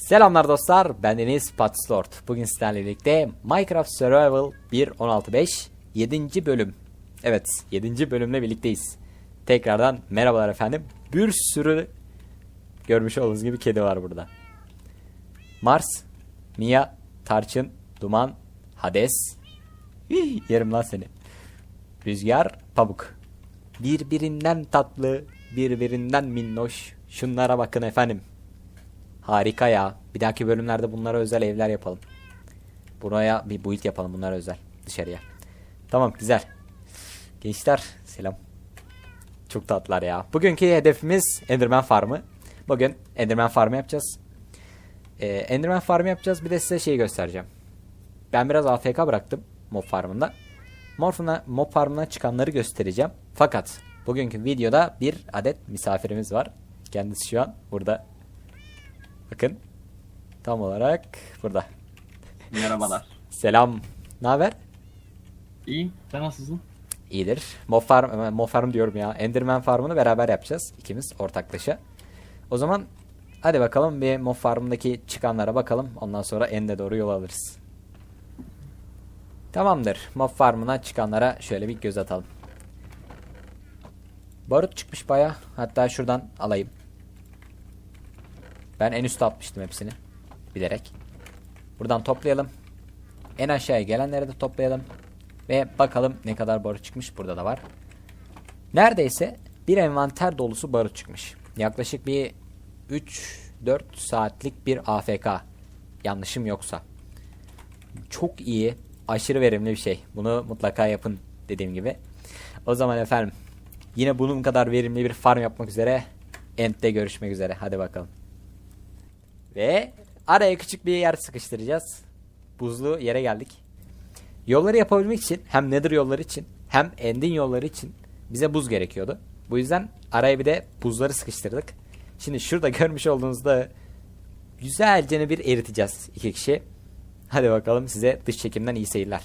Selamlar dostlar, ben Deniz Patslord. Bugün sizlerle birlikte Minecraft Survival 1.16.5 7. bölüm. Evet, 7. bölümle birlikteyiz. Tekrardan merhabalar efendim. Bir sürü görmüş olduğunuz gibi kedi var burada. Mars, Mia, Tarçın, Duman, Hades. Hih, Yerim lan seni. Rüzgar, Pamuk. Birbirinden tatlı, birbirinden minnoş. Şunlara bakın efendim. Harika ya. Bir dahaki bölümlerde bunlara özel evler yapalım. Buraya bir build yapalım bunlara özel. Dışarıya. Tamam güzel. Gençler selam. Çok tatlılar ya. Bugünkü hedefimiz Enderman Farmı. Bugün Enderman Farmı yapacağız. Ee, Enderman Farmı yapacağız. Bir de size şeyi göstereceğim. Ben biraz AFK bıraktım mob farmında. Mob, farmına, mob farmına çıkanları göstereceğim. Fakat bugünkü videoda bir adet misafirimiz var. Kendisi şu an burada. Bakın. Tam olarak burada. Merhabalar. Selam. Ne haber? İyiyim. Sen nasılsın? İyidir. Mob farm, mob farm diyorum ya. Enderman farmını beraber yapacağız. ikimiz ortaklaşa. O zaman hadi bakalım bir mob farmındaki çıkanlara bakalım. Ondan sonra ende doğru yol alırız. Tamamdır. Mob farmına çıkanlara şöyle bir göz atalım. Barut çıkmış baya. Hatta şuradan alayım. Ben en üste atmıştım hepsini. Bilerek. Buradan toplayalım. En aşağıya gelenleri de toplayalım. Ve bakalım ne kadar barut çıkmış. Burada da var. Neredeyse bir envanter dolusu barut çıkmış. Yaklaşık bir 3-4 saatlik bir AFK. Yanlışım yoksa. Çok iyi, aşırı verimli bir şey. Bunu mutlaka yapın dediğim gibi. O zaman efendim yine bunun kadar verimli bir farm yapmak üzere End'de görüşmek üzere. Hadi bakalım. Ve araya küçük bir yer sıkıştıracağız. Buzlu yere geldik. Yolları yapabilmek için hem Nether yolları için hem End'in yolları için bize buz gerekiyordu. Bu yüzden araya bir de buzları sıkıştırdık. Şimdi şurada görmüş olduğunuzda güzelce bir eriteceğiz iki kişi. Hadi bakalım size dış çekimden iyi seyirler.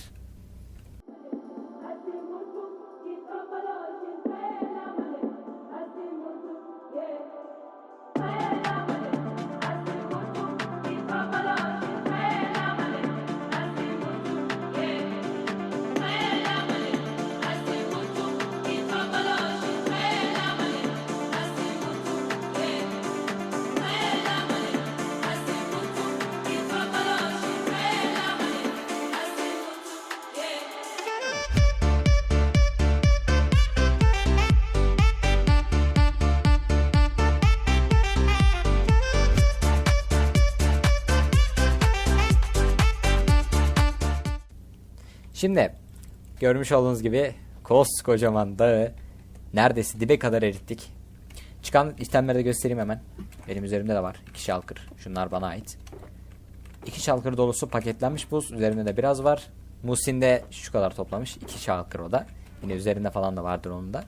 Şimdi görmüş olduğunuz gibi koskocaman dağı neredeyse dibe kadar erittik. Çıkan itemleri de göstereyim hemen. Benim üzerimde de var. İki şalkır. Şunlar bana ait. İki şalkır dolusu paketlenmiş buz. Üzerinde de biraz var. Musin de şu kadar toplamış. İki şalkır o da. Yine üzerinde falan da vardır onun da.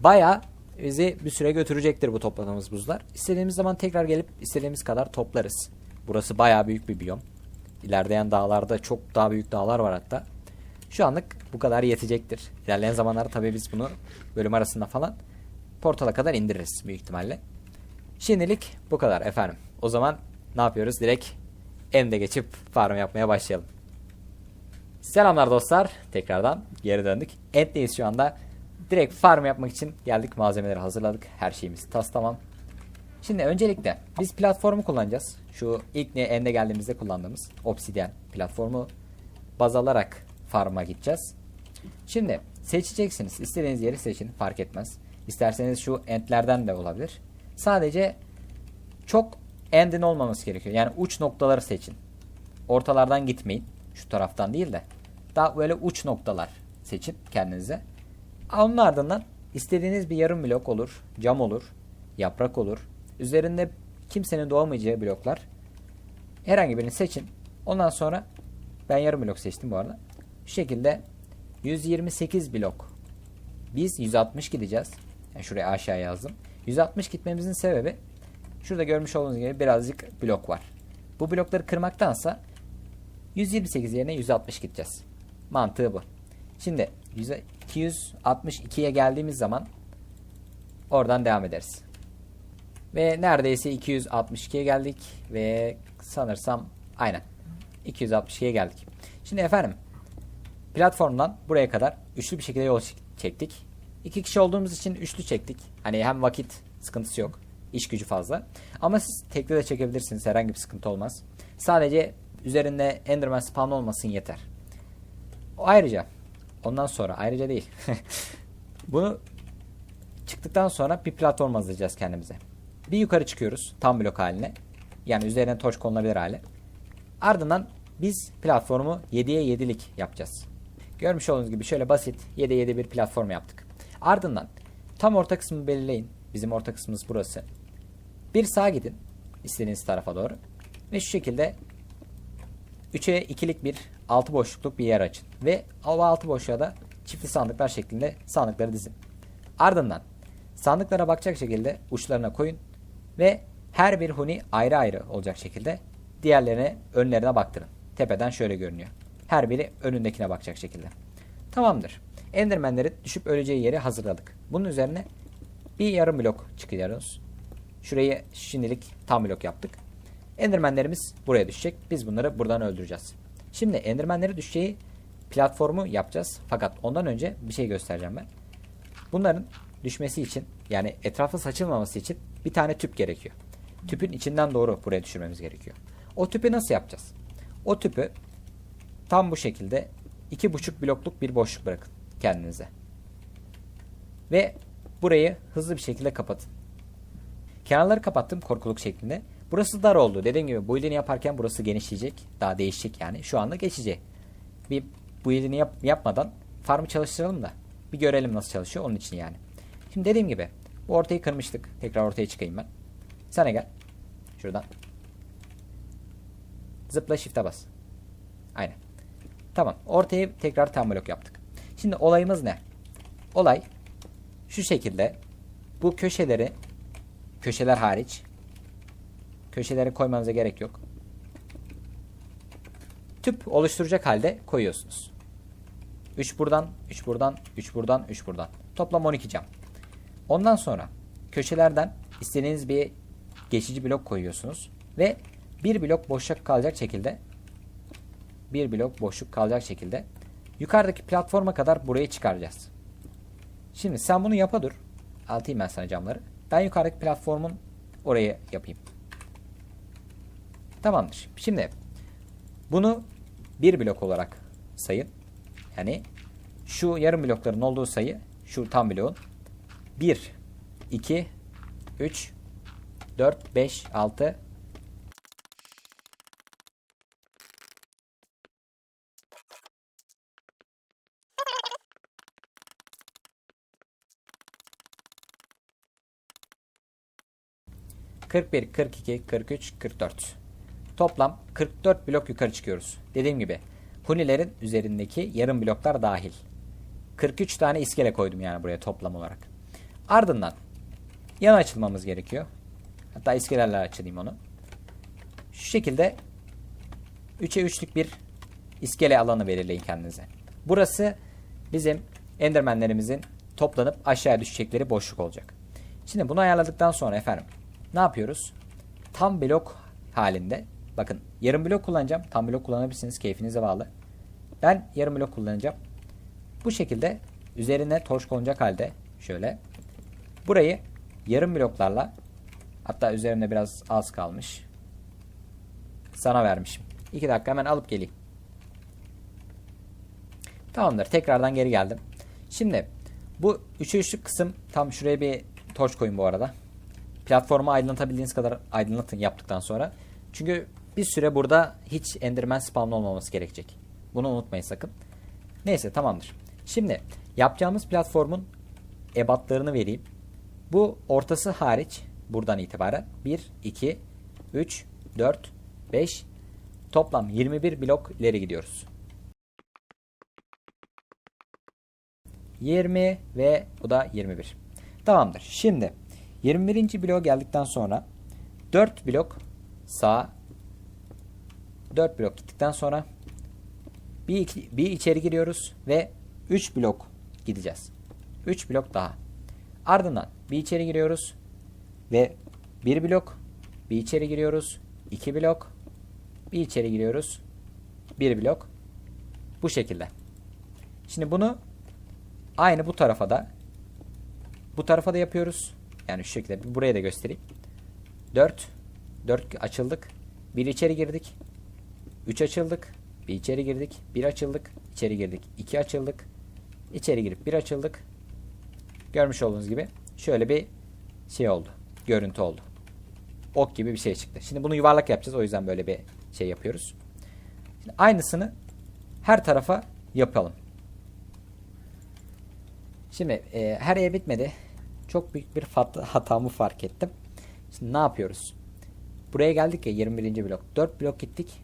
Baya bizi bir süre götürecektir bu topladığımız buzlar. İstediğimiz zaman tekrar gelip istediğimiz kadar toplarız. Burası baya büyük bir biyom. İlerleyen dağlarda çok daha büyük dağlar var hatta. Şu anlık bu kadar yetecektir. İlerleyen zamanlarda tabii biz bunu bölüm arasında falan portala kadar indiririz büyük ihtimalle. Şimdilik bu kadar efendim. O zaman ne yapıyoruz? Direkt End'e geçip farm yapmaya başlayalım. Selamlar dostlar. Tekrardan geri döndük. End'deyiz şu anda. Direkt farm yapmak için geldik. Malzemeleri hazırladık. Her şeyimiz tas tamam. Şimdi öncelikle biz platformu kullanacağız. Şu ilk ne End'e geldiğimizde kullandığımız Obsidian platformu baz alarak farm'a gideceğiz. Şimdi seçeceksiniz. İstediğiniz yeri seçin. Fark etmez. İsterseniz şu endlerden de olabilir. Sadece çok endin olmaması gerekiyor. Yani uç noktaları seçin. Ortalardan gitmeyin. Şu taraftan değil de. Daha böyle uç noktalar seçin kendinize. Onun ardından istediğiniz bir yarım blok olur. Cam olur. Yaprak olur. Üzerinde kimsenin doğamayacağı bloklar. Herhangi birini seçin. Ondan sonra ben yarım blok seçtim bu arada. Bu şekilde 128 blok. Biz 160 gideceğiz. Yani şuraya aşağı yazdım. 160 gitmemizin sebebi şurada görmüş olduğunuz gibi birazcık blok var. Bu blokları kırmaktansa 128 yerine 160 gideceğiz. Mantığı bu. Şimdi 262'ye geldiğimiz zaman oradan devam ederiz. Ve neredeyse 262'ye geldik ve sanırsam aynen 262'ye geldik. Şimdi efendim platformdan buraya kadar üçlü bir şekilde yol çek- çektik. İki kişi olduğumuz için üçlü çektik. Hani hem vakit sıkıntısı yok. iş gücü fazla. Ama siz tekli de çekebilirsiniz. Herhangi bir sıkıntı olmaz. Sadece üzerinde Enderman spawn olmasın yeter. Ayrıca ondan sonra ayrıca değil. Bunu çıktıktan sonra bir platform hazırlayacağız kendimize. Bir yukarı çıkıyoruz tam blok haline. Yani üzerine torç konulabilir hale. Ardından biz platformu 7'ye 7'lik yapacağız. Görmüş olduğunuz gibi şöyle basit 7'ye 7 bir platform yaptık. Ardından tam orta kısmını belirleyin. Bizim orta kısmımız burası. Bir sağa gidin istediğiniz tarafa doğru. Ve şu şekilde 3'e 2'lik bir altı boşlukluk bir yer açın. Ve o altı boşluğa da çiftli sandıklar şeklinde sandıkları dizin. Ardından sandıklara bakacak şekilde uçlarına koyun ve her bir huni ayrı ayrı olacak şekilde diğerlerine önlerine baktırın. Tepeden şöyle görünüyor. Her biri önündekine bakacak şekilde. Tamamdır. Endermenleri düşüp öleceği yeri hazırladık. Bunun üzerine bir yarım blok çıkıyoruz. Şurayı şimdilik tam blok yaptık. Endermenlerimiz buraya düşecek. Biz bunları buradan öldüreceğiz. Şimdi endermenleri düşeceği platformu yapacağız. Fakat ondan önce bir şey göstereceğim ben. Bunların düşmesi için yani etrafı saçılmaması için bir tane tüp gerekiyor. Tüpün içinden doğru buraya düşürmemiz gerekiyor. O tüpü nasıl yapacağız? O tüpü tam bu şekilde iki buçuk blokluk bir boşluk bırakın kendinize. Ve burayı hızlı bir şekilde kapatın. Kenarları kapattım korkuluk şeklinde. Burası dar oldu. Dediğim gibi bu ilini yaparken burası genişleyecek. Daha değişecek yani. Şu anda geçecek. Bir bu ilini yap, yapmadan farmı çalıştıralım da bir görelim nasıl çalışıyor onun için yani. Şimdi dediğim gibi bu ortayı kırmıştık. Tekrar ortaya çıkayım ben. Sana gel. Şuradan. Zıpla shift'e bas. Aynen. Tamam. Ortayı tekrar tam blok yaptık. Şimdi olayımız ne? Olay şu şekilde bu köşeleri köşeler hariç köşeleri koymanıza gerek yok. Tüp oluşturacak halde koyuyorsunuz. 3 buradan, 3 buradan, 3 buradan, 3 buradan. Toplam 12 cam. Ondan sonra köşelerden istediğiniz bir geçici blok koyuyorsunuz ve bir blok boşluk kalacak şekilde bir blok boşluk kalacak şekilde yukarıdaki platforma kadar burayı çıkaracağız. Şimdi sen bunu yapa dur. Atayım ben sana camları. Ben yukarıdaki platformun orayı yapayım. Tamamdır. Şimdi bunu bir blok olarak sayın. Yani şu yarım blokların olduğu sayı şu tam bloğun 1, 2, 3, 4, 5, 6, Kırk bir, kırk iki, kırk üç, kırk dört. Toplam 44 blok yukarı çıkıyoruz. Dediğim gibi hunilerin üzerindeki yarım bloklar dahil. 43 tane iskele koydum yani buraya toplam olarak. Ardından yana açılmamız gerekiyor. Hatta iskelelerle açayım onu. Şu şekilde 3'e 3'lük bir iskele alanı belirleyin kendinize. Burası bizim endermenlerimizin toplanıp aşağı düşecekleri boşluk olacak. Şimdi bunu ayarladıktan sonra efendim ne yapıyoruz? Tam blok halinde bakın yarım blok kullanacağım. Tam blok kullanabilirsiniz. Keyfinize bağlı. Ben yarım blok kullanacağım. Bu şekilde üzerine torç konacak halde şöyle burayı yarım bloklarla hatta üzerinde biraz az kalmış. Sana vermişim. 2 dakika hemen alıp geleyim. Tamamdır. Tekrardan geri geldim. Şimdi bu üçü üçlük kısım tam şuraya bir torç koyun bu arada. Platformu aydınlatabildiğiniz kadar aydınlatın yaptıktan sonra. Çünkü bir süre burada hiç enderman spawn olmaması gerekecek. Bunu unutmayın sakın. Neyse tamamdır. Şimdi yapacağımız platformun ebatlarını vereyim. Bu ortası hariç buradan itibaren 1, 2, 3, 4, 5 toplam 21 blok ileri gidiyoruz. 20 ve bu da 21. Tamamdır. Şimdi 21. bloğa geldikten sonra 4 blok sağ 4 blok gittikten sonra bir, bir içeri giriyoruz ve 3 blok gideceğiz. 3 blok daha. Ardından bir içeri giriyoruz ve Bir blok. Bir içeri giriyoruz. iki blok. Bir içeri giriyoruz. Bir blok. Bu şekilde. Şimdi bunu aynı bu tarafa da bu tarafa da yapıyoruz. Yani şu şekilde buraya da göstereyim. 4 4 açıldık. Bir içeri girdik. 3 açıldık. Bir içeri girdik. Bir açıldık. içeri girdik. 2 açıldık. İçeri girip bir açıldık. Görmüş olduğunuz gibi şöyle bir şey oldu. Görüntü oldu. Ok gibi bir şey çıktı. Şimdi bunu yuvarlak yapacağız. O yüzden böyle bir şey yapıyoruz. Şimdi aynısını her tarafa yapalım. Şimdi e, her yer bitmedi. Çok büyük bir hatamı fark ettim. Şimdi ne yapıyoruz? Buraya geldik ya 21. blok. 4 blok gittik.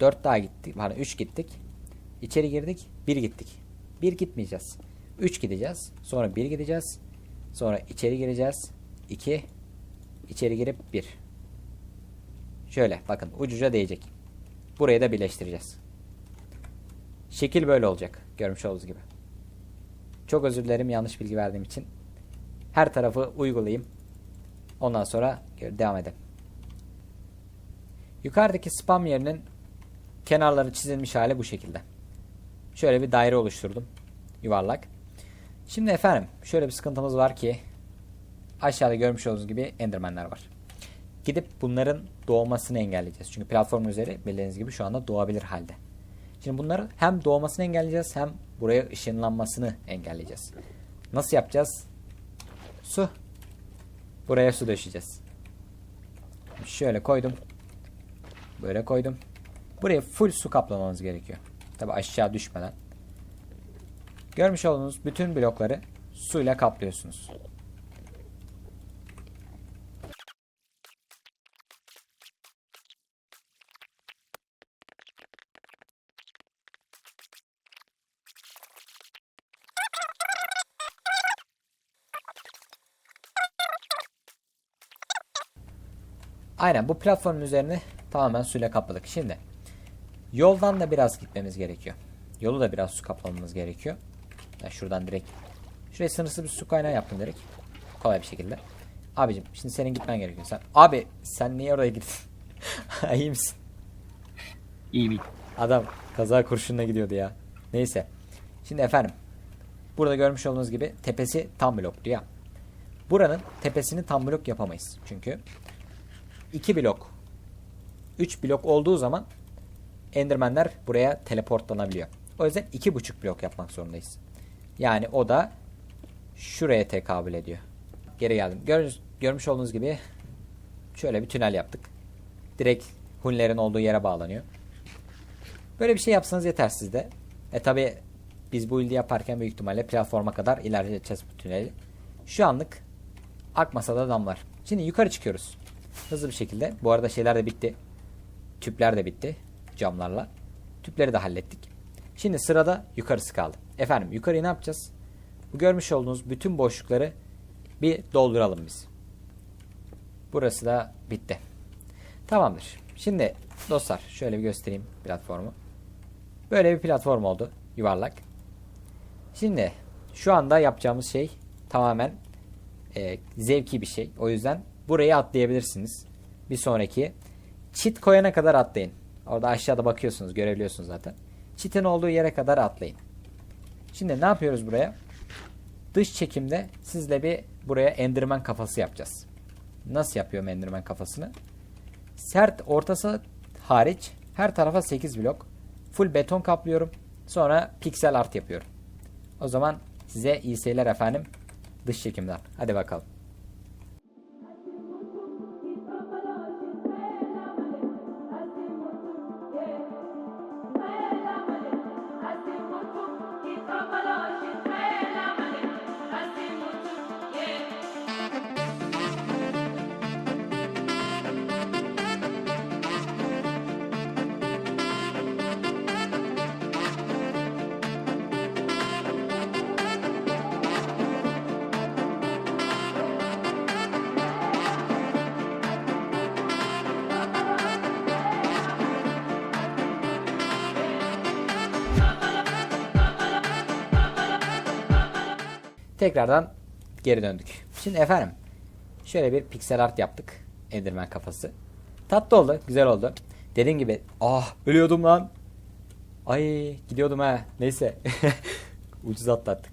4 daha gittik. Pardon 3 gittik. İçeri girdik. 1 gittik. 1 gitmeyeceğiz. 3 gideceğiz. Sonra 1 gideceğiz. Sonra içeri gireceğiz. 2 içeri girip 1. Şöyle bakın ucuca değecek. Burayı da birleştireceğiz. Şekil böyle olacak. Görmüş olduğunuz gibi. Çok özür dilerim yanlış bilgi verdiğim için. Her tarafı uygulayayım. Ondan sonra devam edelim. Yukarıdaki spam yerinin kenarları çizilmiş hali bu şekilde. Şöyle bir daire oluşturdum. Yuvarlak. Şimdi efendim şöyle bir sıkıntımız var ki aşağıda görmüş olduğunuz gibi endermenler var. Gidip bunların doğmasını engelleyeceğiz. Çünkü platform üzeri bildiğiniz gibi şu anda doğabilir halde. Şimdi bunları hem doğmasını engelleyeceğiz hem buraya ışınlanmasını engelleyeceğiz. Nasıl yapacağız? Su. Buraya su döşeceğiz. Şöyle koydum. Böyle koydum. Buraya full su kaplamamız gerekiyor. Tabi aşağı düşmeden. Görmüş olduğunuz bütün blokları suyla kaplıyorsunuz. Aynen bu platformun üzerine tamamen suyla kapladık. Şimdi yoldan da biraz gitmemiz gerekiyor. Yolu da biraz su kaplamamız gerekiyor. Ben şuradan direkt şuraya sınırsız bir su kaynağı yaptım direkt. Kolay bir şekilde. Abicim şimdi senin gitmen gerekiyor. Sen abi sen niye oraya gittin? İyi misin? İyi bir. Adam kaza kurşununa gidiyordu ya. Neyse. Şimdi efendim. Burada görmüş olduğunuz gibi tepesi tam bloktu ya. Buranın tepesini tam blok yapamayız. Çünkü 2 blok 3 blok olduğu zaman Endermenler buraya teleportlanabiliyor. O yüzden 2,5 blok yapmak zorundayız. Yani o da şuraya tekabül ediyor. Geri geldim. Gör, görmüş olduğunuz gibi şöyle bir tünel yaptık. Direkt hunlerin olduğu yere bağlanıyor. Böyle bir şey yapsanız yeter sizde. E tabi biz bu ildi yaparken büyük ihtimalle platforma kadar ilerleyeceğiz bu tüneli. Şu anlık akmasa da damlar. Şimdi yukarı çıkıyoruz. Hızlı bir şekilde. Bu arada şeyler de bitti. Tüpler de bitti. Camlarla. Tüpleri de hallettik. Şimdi sırada yukarısı kaldı. Efendim yukarıyı ne yapacağız? Bu görmüş olduğunuz bütün boşlukları bir dolduralım biz. Burası da bitti. Tamamdır. Şimdi dostlar şöyle bir göstereyim platformu. Böyle bir platform oldu. Yuvarlak. Şimdi şu anda yapacağımız şey tamamen e, zevki bir şey. O yüzden burayı atlayabilirsiniz. Bir sonraki çit koyana kadar atlayın. Orada aşağıda bakıyorsunuz görebiliyorsunuz zaten. Çitin olduğu yere kadar atlayın. Şimdi ne yapıyoruz buraya? Dış çekimde sizle bir buraya endirmen kafası yapacağız. Nasıl yapıyorum endirmen kafasını? Sert ortası hariç her tarafa 8 blok. Full beton kaplıyorum. Sonra piksel art yapıyorum. O zaman size iyi seyirler efendim. Dış çekimden. Hadi bakalım. Tekrardan geri döndük. Şimdi efendim Şöyle bir piksel art yaptık. Enderman kafası. Tatlı oldu. Güzel oldu. Dediğim gibi ah ölüyordum lan. Ay gidiyordum ha. Neyse. Ucuz atlattık.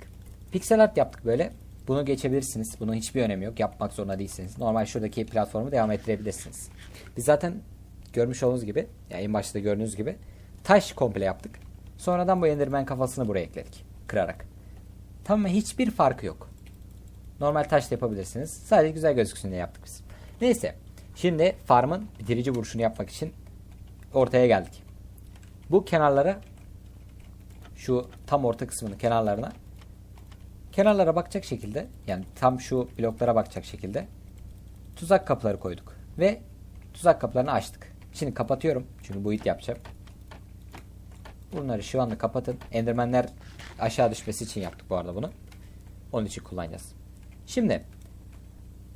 Piksel art yaptık böyle. Bunu geçebilirsiniz. Bunun hiçbir önemi yok. Yapmak zorunda değilsiniz. Normal şuradaki platformu devam ettirebilirsiniz. Biz zaten görmüş olduğunuz gibi, yani en başta gördüğünüz gibi taş komple yaptık. Sonradan bu Enderman kafasını buraya ekledik. Kırarak. Tamamen hiçbir farkı yok. Normal taş da yapabilirsiniz. Sadece güzel gözüksün diye yaptık biz. Neyse. Şimdi farmın bitirici vuruşunu yapmak için ortaya geldik. Bu kenarlara şu tam orta kısmının kenarlarına kenarlara bakacak şekilde yani tam şu bloklara bakacak şekilde tuzak kapıları koyduk. Ve tuzak kapılarını açtık. Şimdi kapatıyorum. Çünkü bu it yapacağım. Bunları şu anda kapatın. Endermenler aşağı düşmesi için yaptık bu arada bunu. Onun için kullanacağız. Şimdi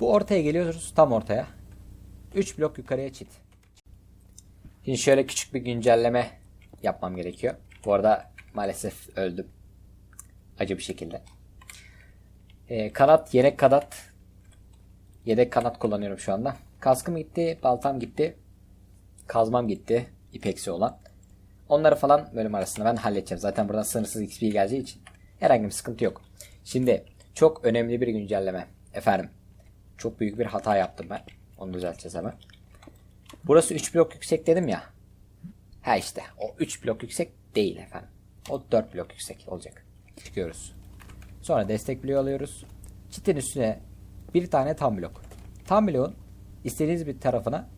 bu ortaya geliyoruz. Tam ortaya. 3 blok yukarıya çit. Şimdi şöyle küçük bir güncelleme yapmam gerekiyor. Bu arada maalesef öldüm. Acı bir şekilde. Ee, kanat, yedek kanat. Yedek kanat kullanıyorum şu anda. Kaskım gitti, baltam gitti. Kazmam gitti. ipeksi olan. Onları falan bölüm arasında ben halledeceğim. Zaten buradan sınırsız XP geleceği için herhangi bir sıkıntı yok. Şimdi çok önemli bir güncelleme. Efendim. Çok büyük bir hata yaptım ben. Onu düzelteceğiz hemen. Burası 3 blok yüksek dedim ya. Ha işte o 3 blok yüksek değil efendim. O 4 blok yüksek olacak. Çıkıyoruz. Sonra destek bloğu alıyoruz. Çitin üstüne bir tane tam blok. Tam bloğun istediğiniz bir tarafına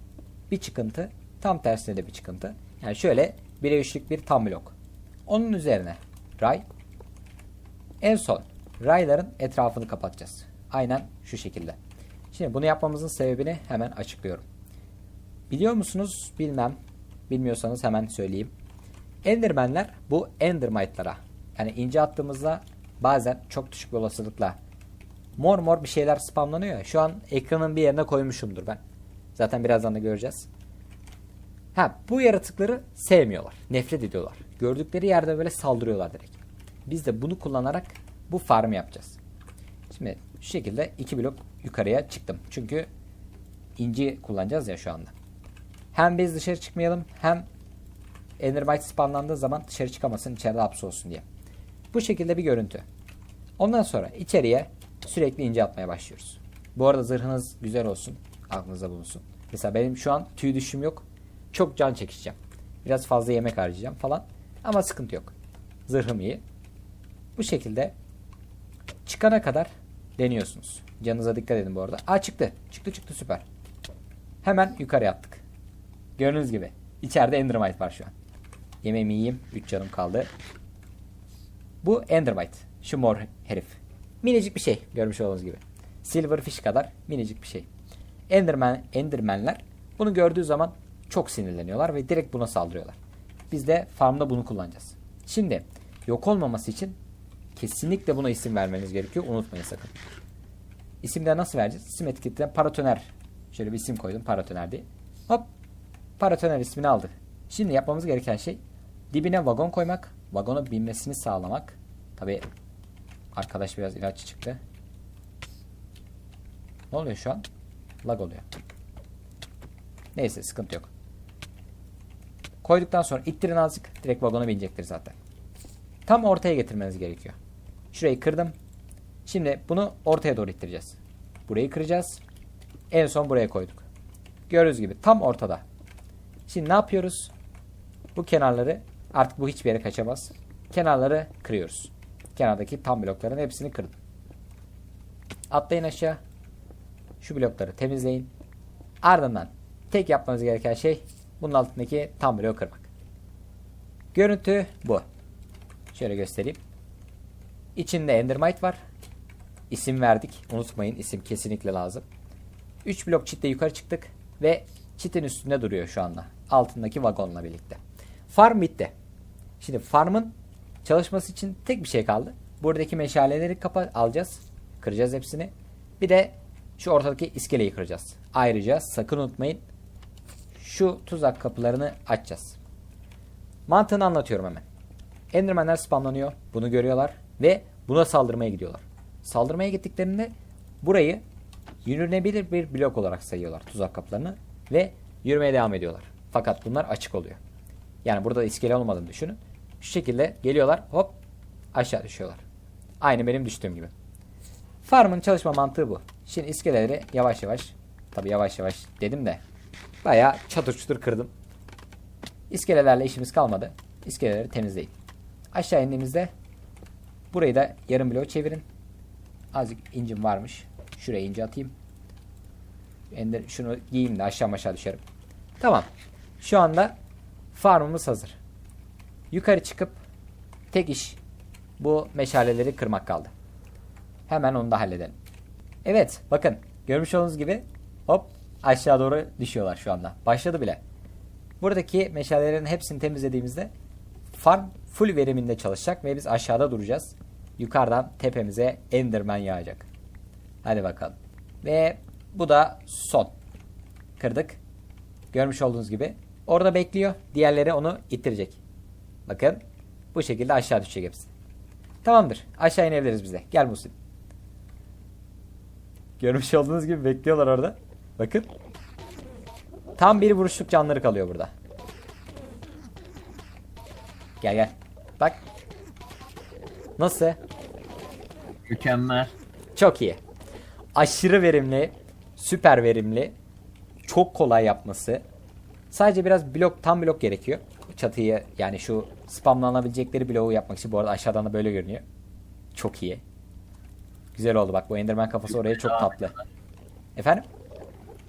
bir çıkıntı, tam tersine de bir çıkıntı. Yani şöyle 1'e 3'lük bir tam blok. Onun üzerine ray. En son rayların etrafını kapatacağız. Aynen şu şekilde. Şimdi bunu yapmamızın sebebini hemen açıklıyorum. Biliyor musunuz? Bilmem. Bilmiyorsanız hemen söyleyeyim. Endermenler bu Endermite'lara yani ince attığımızda bazen çok düşük bir olasılıkla mor mor bir şeyler spamlanıyor. Şu an ekranın bir yerine koymuşumdur ben. Zaten birazdan da göreceğiz. Ha bu yaratıkları sevmiyorlar. Nefret ediyorlar. Gördükleri yerde böyle saldırıyorlar direkt. Biz de bunu kullanarak bu farmı yapacağız. Şimdi şu şekilde iki blok yukarıya çıktım. Çünkü inci kullanacağız ya şu anda. Hem biz dışarı çıkmayalım hem Endermite spamlandığı zaman dışarı çıkamasın içeride hapsolsun diye. Bu şekilde bir görüntü. Ondan sonra içeriye sürekli ince atmaya başlıyoruz. Bu arada zırhınız güzel olsun. Aklınızda bulunsun. Mesela benim şu an tüy düşüm yok. Çok can çekişeceğim. Biraz fazla yemek harcayacağım falan. Ama sıkıntı yok. Zırhım iyi. Bu şekilde çıkana kadar deniyorsunuz. Canınıza dikkat edin bu arada. Aa çıktı. Çıktı çıktı süper. Hemen yukarı attık. Gördüğünüz gibi. içeride Endermite var şu an. Yemeğimi yiyeyim. 3 canım kaldı. Bu Endermite. Şu mor herif. Minicik bir şey. Görmüş olduğunuz gibi. Silverfish kadar minicik bir şey. Enderman, Endermenler bunu gördüğü zaman çok sinirleniyorlar ve direkt buna saldırıyorlar. Biz de farmda bunu kullanacağız. Şimdi yok olmaması için kesinlikle buna isim vermeniz gerekiyor. Unutmayın sakın. İsimde nasıl vereceğiz? İsim etiketinden paratoner. Şöyle bir isim koydum paratoner diye. Hop. Paratoner ismini aldı. Şimdi yapmamız gereken şey dibine vagon koymak. Vagona binmesini sağlamak. Tabi arkadaş biraz ilaç çıktı. Ne oluyor şu an? Lag oluyor. Neyse sıkıntı yok. Koyduktan sonra ittirin azıcık. Direkt vagona binecektir zaten. Tam ortaya getirmeniz gerekiyor. Şurayı kırdım. Şimdi bunu ortaya doğru ittireceğiz. Burayı kıracağız. En son buraya koyduk. Gördüğünüz gibi tam ortada. Şimdi ne yapıyoruz? Bu kenarları artık bu hiçbir yere kaçamaz. Kenarları kırıyoruz. Kenardaki tam blokların hepsini kırdım. Atlayın aşağı. Şu blokları temizleyin. Ardından tek yapmanız gereken şey bunun altındaki tam bloğu kırmak. Görüntü bu. Şöyle göstereyim. İçinde Endermite var. İsim verdik. Unutmayın isim kesinlikle lazım. 3 blok çitle yukarı çıktık ve çitin üstünde duruyor şu anda. Altındaki vagonla birlikte. Farm bitti. Şimdi farmın çalışması için tek bir şey kaldı. Buradaki meşaleleri kapa alacağız. Kıracağız hepsini. Bir de şu ortadaki iskeleyi kıracağız. Ayrıca sakın unutmayın şu tuzak kapılarını açacağız. Mantığını anlatıyorum hemen. Endermenler spamlanıyor. Bunu görüyorlar ve buna saldırmaya gidiyorlar. Saldırmaya gittiklerinde burayı yürünebilir bir blok olarak sayıyorlar tuzak kaplarını ve yürümeye devam ediyorlar. Fakat bunlar açık oluyor. Yani burada iskele olmadığını düşünün. Şu şekilde geliyorlar hop aşağı düşüyorlar. Aynı benim düştüğüm gibi. Farm'ın çalışma mantığı bu. Şimdi iskeleleri yavaş yavaş tabi yavaş yavaş dedim de bayağı çatır çutur kırdım. İskelelerle işimiz kalmadı. İskeleleri temizleyin. Aşağı indiğimizde burayı da yarım bloğu çevirin. Azıcık incim varmış. Şuraya ince atayım. Ender, şunu giyeyim de aşağı aşağı düşerim. Tamam. Şu anda farmımız hazır. Yukarı çıkıp tek iş bu meşaleleri kırmak kaldı. Hemen onu da halledelim. Evet bakın görmüş olduğunuz gibi hop aşağı doğru düşüyorlar şu anda. Başladı bile. Buradaki meşalelerin hepsini temizlediğimizde farm full veriminde çalışacak ve biz aşağıda duracağız. Yukarıdan tepemize Enderman yağacak. Hadi bakalım. Ve bu da son. Kırdık. Görmüş olduğunuz gibi. Orada bekliyor. Diğerleri onu ittirecek. Bakın. Bu şekilde aşağı düşecek hepsi. Tamamdır. Aşağı inebiliriz biz de. Gel Musim. Görmüş olduğunuz gibi bekliyorlar orada. Bakın. Tam bir vuruşluk canları kalıyor burada. Gel gel. Bak. Nasıl? Mükemmel. Çok iyi. Aşırı verimli, süper verimli, çok kolay yapması. Sadece biraz blok, tam blok gerekiyor. Çatıyı yani şu spamlanabilecekleri bloğu yapmak için bu arada aşağıdan da böyle görünüyor. Çok iyi. Güzel oldu bak bu Enderman kafası oraya çok tatlı. Efendim?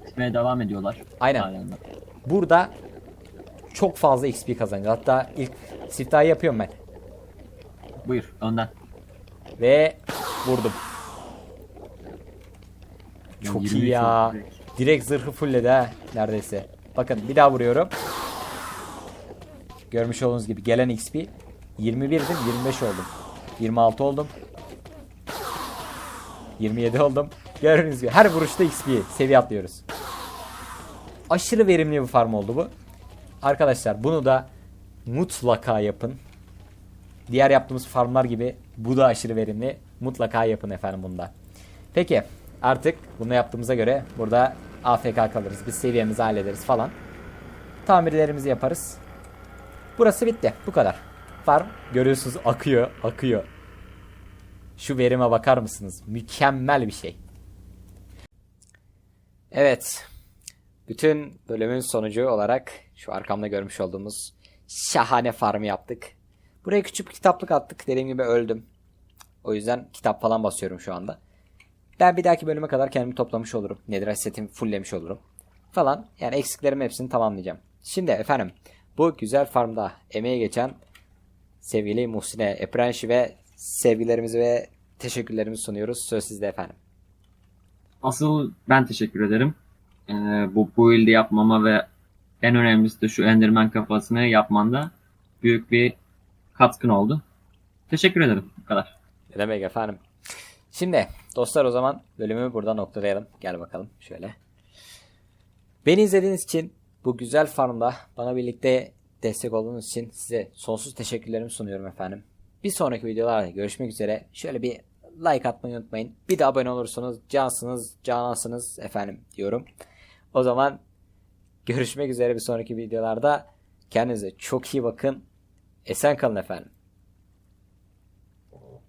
Gitmeye devam ediyorlar. Aynen. Halen. Burada çok fazla XP kazanacağız. Hatta ilk siftahı yapıyorum ben. Buyur önden. Ve vurdum. Çok 23 iyi ya. direkt. Direkt zırhı fullledi ha neredeyse. Bakın bir daha vuruyorum. Görmüş olduğunuz gibi gelen XP 21'dim 25 oldum. 26 oldum. 27 oldum. Gördüğünüz gibi her vuruşta XP seviye atlıyoruz. Aşırı verimli bir farm oldu bu. Arkadaşlar bunu da mutlaka yapın. Diğer yaptığımız farmlar gibi bu da aşırı verimli. Mutlaka yapın efendim bunda. Peki artık bunu yaptığımıza göre burada AFK kalırız. Biz seviyemizi hallederiz falan. Tamirlerimizi yaparız. Burası bitti. Bu kadar. Farm görüyorsunuz akıyor akıyor. Şu verime bakar mısınız? Mükemmel bir şey. Evet. Bütün bölümün sonucu olarak şu arkamda görmüş olduğumuz şahane farmı yaptık. Buraya küçük bir kitaplık attık. Dediğim gibi öldüm. O yüzden kitap falan basıyorum şu anda. Ben bir dahaki bölüme kadar kendimi toplamış olurum. Nedir setimi fulllemiş olurum. Falan. Yani eksiklerim hepsini tamamlayacağım. Şimdi efendim bu güzel farmda emeğe geçen sevgili Muhsin'e, Eprenşi ve sevgilerimizi ve teşekkürlerimizi sunuyoruz. Söz sizde efendim. Asıl ben teşekkür ederim. Ee, bu build'i yapmama ve en önemlisi de şu Enderman kafasını yapmanda büyük bir katkın oldu. Teşekkür ederim. Bu kadar. Ne demek efendim. Şimdi dostlar o zaman bölümü burada noktalayalım. Gel bakalım şöyle. Beni izlediğiniz için bu güzel farmda bana birlikte destek olduğunuz için size sonsuz teşekkürlerimi sunuyorum efendim. Bir sonraki videolarda görüşmek üzere. Şöyle bir like atmayı unutmayın. Bir de abone olursanız cansınız, canansınız efendim diyorum. O zaman görüşmek üzere bir sonraki videolarda. Kendinize çok iyi bakın. Esen kalın efendim.